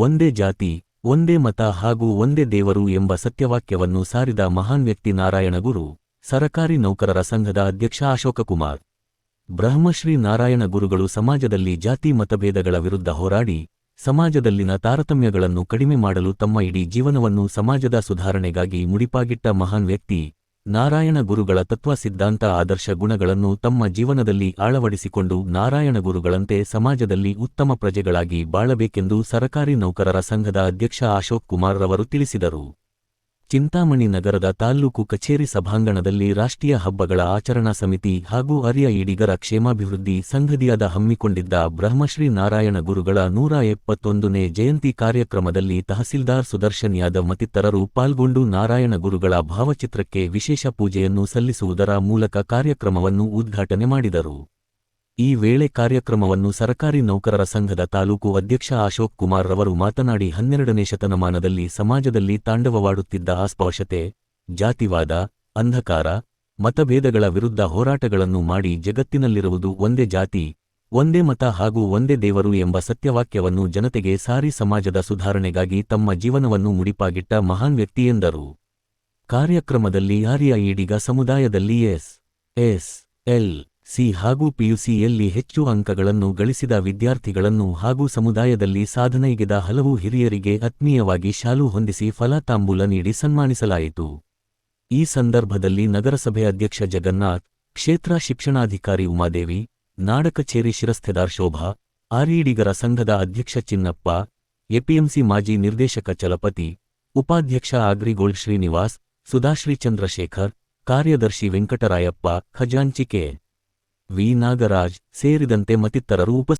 ಒಂದೇ ಜಾತಿ, ಒಂದೇ ಮತ ಹಾಗೂ ಒಂದೇ ದೇವರು ಎಂಬ ಸತ್ಯವಾಕ್ಯವನ್ನು ಸಾರಿದ ಮಹಾನ್ ವ್ಯಕ್ತಿ ನಾರಾಯಣಗುರು ಸರಕಾರಿ ನೌಕರರ ಸಂಘದ ಅಧ್ಯಕ್ಷ ಅಶೋಕಕುಮಾರ್ ಬ್ರಹ್ಮಶ್ರೀ ನಾರಾಯಣ ಗುರುಗಳು ಸಮಾಜದಲ್ಲಿ ಜಾತಿ ಮತಭೇದಗಳ ವಿರುದ್ಧ ಹೋರಾಡಿ, ಸಮಾಜದಲ್ಲಿನ ತಾರತಮ್ಯಗಳನ್ನು ಕಡಿಮೆ ಮಾಡಲು ತಮ್ಮ ಇಡೀ ಜೀವನವನ್ನು ಸಮಾಜದ ಸುಧಾರಣೆಗಾಗಿ ಮುಡಿಪಾಗಿಟ್ಟ ಮಹಾನ್ ವ್ಯಕ್ತಿ ನಾರಾಯಣ ಗುರುಗಳ ತತ್ವ ಸಿದ್ಧಾಂತ ಆದರ್ಶ ಗುಣಗಳನ್ನು ತಮ್ಮ ಜೀವನದಲ್ಲಿ ಆಳವಡಿಸಿಕೊಂಡು ನಾರಾಯಣ ಗುರುಗಳಂತೆ ಸಮಾಜದಲ್ಲಿ ಉತ್ತಮ ಪ್ರಜೆಗಳಾಗಿ ಬಾಳಬೇಕೆಂದು ಸರಕಾರಿ ನೌಕರರ ಸಂಘದ ಅಧ್ಯಕ್ಷ ಅಶೋಕ್ ಕುಮಾರ್ ರವರು ತಿಳಿಸಿದರು. ಚಿಂತಾಮಣಿ ನಗರದ ತಾಲ್ಲೂಕು ಕಚೇರಿ ಸಭಾಂಗಣದಲ್ಲಿ ರಾಷ್ಟ್ರೀಯ ಹಬ್ಬಗಳ ಆಚರಣಾ ಸಮಿತಿ ಹಾಗೂ ಅರ್ಯ ಈಡಿಗರ ಕ್ಷೇಮಾಭಿವೃದ್ಧಿ ಸಂಘದಿಯಾದ ಹಮ್ಮಿಕೊಂಡಿದ್ದ ಬ್ರಹ್ಮಶ್ರೀ ನಾರಾಯಣ ಗುರುಗಳ ನೂರ ಎಪ್ಪತ್ತೊಂದನೇ ಜಯಂತಿ ಕಾರ್ಯಕ್ರಮದಲ್ಲಿ ತಹಸೀಲ್ದಾರ್ ಸುದರ್ಶನ್ ಯಾದವ್ ಮತ್ತಿತರರು ಪಾಲ್ಗೊಂಡು ನಾರಾಯಣ ಗುರುಗಳ ಭಾವಚಿತ್ರಕ್ಕೆ ವಿಶೇಷ ಪೂಜೆಯನ್ನು ಸಲ್ಲಿಸುವುದರ ಮೂಲಕ ಕಾರ್ಯಕ್ರಮವನ್ನು ಉದ್ಘಾಟನೆ ಮಾಡಿದರು. ಈ ವೇಳೆ ಕಾರ್ಯಕ್ರಮವನ್ನು ಸರಕಾರಿ ನೌಕರರ ಸಂಘದ ತಾಲೂಕು ಅಧ್ಯಕ್ಷ ಅಶೋಕ್ ಕುಮಾರ್ ರವರು ಮಾತನಾಡಿ ಹನ್ನೆರಡನೇ ಶತಮಾನದಲ್ಲಿ ಸಮಾಜದಲ್ಲಿ ತಾಂಡವವಾಡುತ್ತಿದ್ದ ಅಸ್ಪೃಶ್ಯತೆ, ಜಾತಿವಾದ, ಅಂಧಕಾರ, ಮತಭೇದಗಳ ವಿರುದ್ಧ ಹೋರಾಟಗಳನ್ನು ಮಾಡಿ ಜಗತ್ತಿನಲ್ಲಿರುವುದು ಒಂದೇ ಜಾತಿ, ಒಂದೇ ಮತ ಹಾಗೂ ಒಂದೇ ದೇವರು ಎಂಬ ಸತ್ಯವಾಕ್ಯವನ್ನು ಜನತೆಗೆ ಸಾರಿ ಸಮಾಜದ ಸುಧಾರಣೆಗಾಗಿ ತಮ್ಮ ಜೀವನವನ್ನು ಮುಡಿಪಾಗಿಟ್ಟ ಮಹಾನ್ ವ್ಯಕ್ತಿ ಎಂದರು. ಕಾರ್ಯಕ್ರಮದಲ್ಲಿ ಆರ್ಯ ಈಡಿಗ ಸಮುದಾಯದಲ್ಲಿ ಎಸ್ ಎಸ್, ಎಲ್ ಸಿ ಹಾಗೂ ಪಿಯುಸಿಯಲ್ಲಿ ಹೆಚ್ಚು ಅಂಕಗಳನ್ನು ಗಳಿಸಿದ ವಿದ್ಯಾರ್ಥಿಗಳನ್ನು ಹಾಗೂ ಸಮುದಾಯದಲ್ಲಿ ಸಾಧನೆಗೆದ ಹಲವು ಹಿರಿಯರಿಗೆ ಆತ್ಮೀಯವಾಗಿ ಶಾಲು ಹೊಂದಿಸಿ ಫಲತಾಂಬೂಲ ನೀಡಿ ಸನ್ಮಾನಿಸಲಾಯಿತು. ಈ ಸಂದರ್ಭದಲ್ಲಿ ನಗರಸಭೆ ಅಧ್ಯಕ್ಷ ಜಗನ್ನಾಥ್, ಕ್ಷೇತ್ರ ಶಿಕ್ಷಣಾಧಿಕಾರಿ ಉಮಾದೇವಿ, ನಾಡಕಚೇರಿ ಶಿರಸ್ತೆದಾರ್ ಶೋಭಾ, ಆರ್ಇಡಿಗರ ಸಂಘದ ಅಧ್ಯಕ್ಷ ಚಿನ್ನಪ್ಪ, ಎಪಿಎಂಸಿ ಮಾಜಿ ನಿರ್ದೇಶಕ ಚಲಪತಿ, ಉಪಾಧ್ಯಕ್ಷ ಆಗ್ರಿಗೋಲ್ಡ್ ಶ್ರೀನಿವಾಸ್, ಸುಧಾಶ್ರೀ ಚಂದ್ರಶೇಖರ್, ಕಾರ್ಯದರ್ಶಿ ವೆಂಕಟರಾಯಪ್ಪ, ಖಜಾಂಚಿ ಕೆ. ವಿ ನಾಗರಾಜ್ ಸೇರಿದಂತೆ ಮತ್ತಿತರರು ಉಪಸ್ಥಿತರಿದ್ದರು